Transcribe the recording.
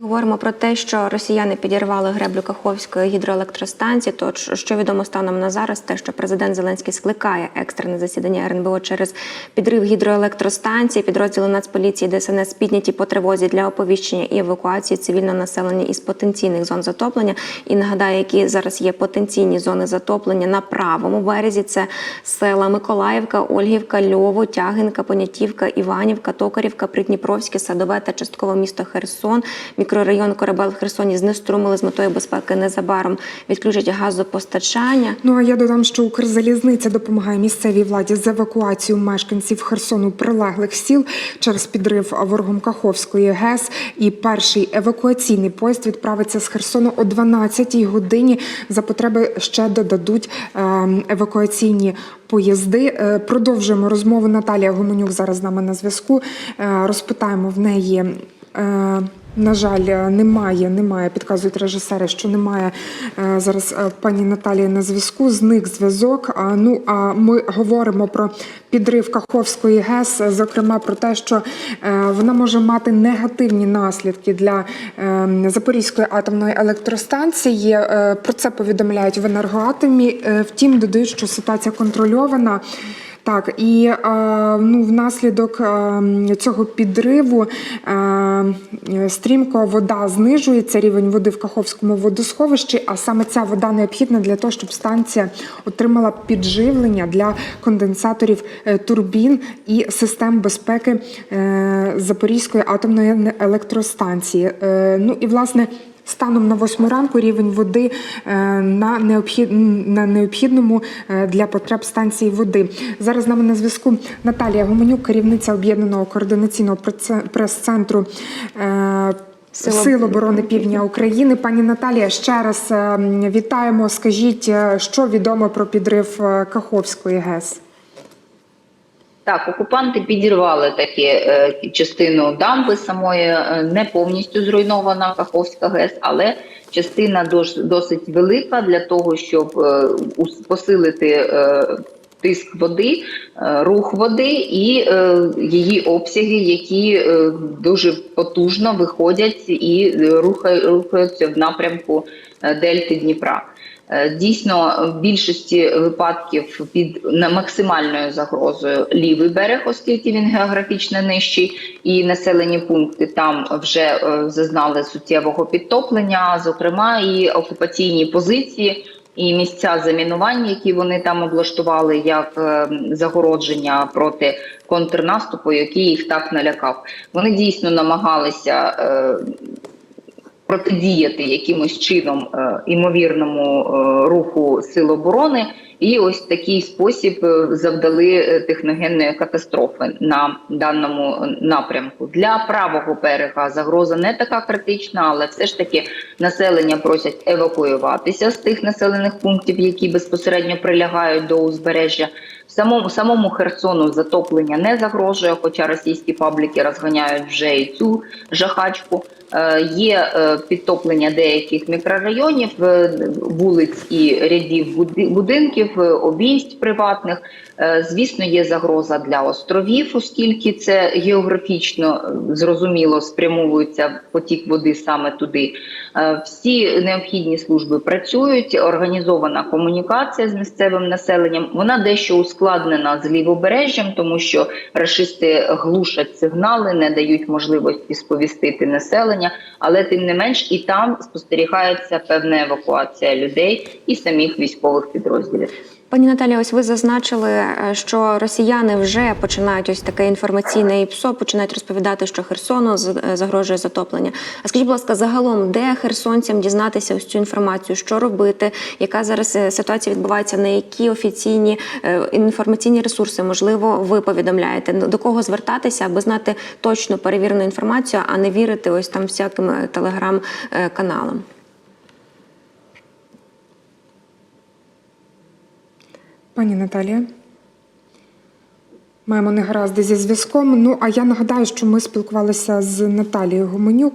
Говоримо про те, що росіяни підірвали греблю Каховської гідроелектростанції. То що відомо станом на зараз, те, що президент Зеленський скликає екстрене засідання РНБО через підрив гідроелектростанції, підрозділи Нацполіції ДСНС підняті по тривозі для оповіщення і евакуації цивільного населення із потенційних зон затоплення. І нагадаю, які зараз є потенційні зони затоплення на правому березі. Це села Миколаївка, Ольгівка, Льово, Тягинка, Понятівка, Іванівка, Токарівка, Придніпровське, Садове та частково місто Херсон. Мікрорайон Корабел в Херсоні знеструмили з метою безпеки незабаром відключать газопостачання. Ну а я додам, що Укрзалізниця допомагає місцевій владі з евакуацією мешканців Херсону прилеглих сіл через підрив ворогом Каховської ГЕС. І перший евакуаційний поїзд відправиться з Херсону о 12-й годині. За потреби ще додадуть е, евакуаційні поїзди. Е, Продовжуємо розмову. Наталія Гуменюк зараз з нами на зв'язку. Е, Розпитаємо в неї. На жаль, немає, немає, підказують режисери, що немає е, зараз е, пані Наталії на зв'язку. Зник зв'язок. Ну а ми говоримо про підрив Каховської ГЕС, зокрема про те, що е, вона може мати негативні наслідки для е, Запорізької атомної електростанції. Про це повідомляють в енергоатомі. Втім, додають, що ситуація контрольована. Так, і е, ну, внаслідок е, цього підриву е, стрімко вода знижується, рівень води в Каховському водосховищі, а саме ця вода необхідна для того, щоб станція отримала підживлення для конденсаторів турбін і систем безпеки Запорізької атомної електростанції. Ну і власне. Станом на 8 ранку рівень води е, на, необхід... на необхідному е, для потреб станції води. Зараз з нами на зв'язку Наталія Гуменюк, керівниця об'єднаного координаційного прес-центру. е, Сил оборони Півдня України. Пані Наталія, ще раз е, вітаємо. Скажіть, що відомо про підрив Каховської ГЕС? Так, окупанти підірвали таки е, частину дамби самої, е, не повністю зруйнована Каховська ГЕС, але частина дос- досить велика для того, щоб е, посилити тиск води, рух води і її обсяги, які дуже потужно виходять і рухаються в напрямку дельти Дніпра. Е, Дійсно, в більшості випадків під максимальною загрозою лівий берег, оскільки він географічно нижчий, і населені пункти там вже е, зазнали суттєвого підтоплення, зокрема і окупаційні позиції. І місця замінувань, які вони там облаштували, як е, загородження проти контрнаступу, який їх так налякав. Вони дійсно намагалися протидіяти якимось чином е, імовірному е, руху сил оборони, і ось такий спосіб е, завдали техногенної катастрофи на даному напрямку. Для правого берега загроза не така критична, але все ж таки населення просять евакуюватися з тих населених пунктів, які безпосередньо прилягають до узбережжя. Самому самому Херсону затоплення не загрожує, хоча російські пабліки розганяють вже і цю жахачку. Е, Є е, підтоплення деяких мікрорайонів, е, вулиць і рядів будинків, обійсть приватних. Звісно, є загроза для островів, оскільки це географічно зрозуміло спрямовується потік води саме туди. Всі необхідні служби працюють, організована комунікація з місцевим населенням. Вона дещо ускладнена з лівобережжям, тому що рашисти глушать сигнали, не дають можливості сповістити населення, але тим не менш і там спостерігається певна евакуація людей і самих військових підрозділів. Пані Наталі, ось ви зазначили, е, що росіяни вже починають ось таке інформаційне ІПСО, починають розповідати, що Херсону е, загрожує затоплення. А скажіть, будь ласка, загалом, де херсонцям дізнатися ось цю інформацію, що робити, яка зараз е, ситуація відбувається, на які офіційні інформаційні ресурси, можливо, ви повідомляєте, до кого звертатися, аби знати точно перевірену інформацію, а не вірити ось там всяким телеграм-каналам? Пані Наталія. Маємо негаразди зі зв'язком. Ну а я нагадаю, що ми спілкувалися з Наталією Гуменюк.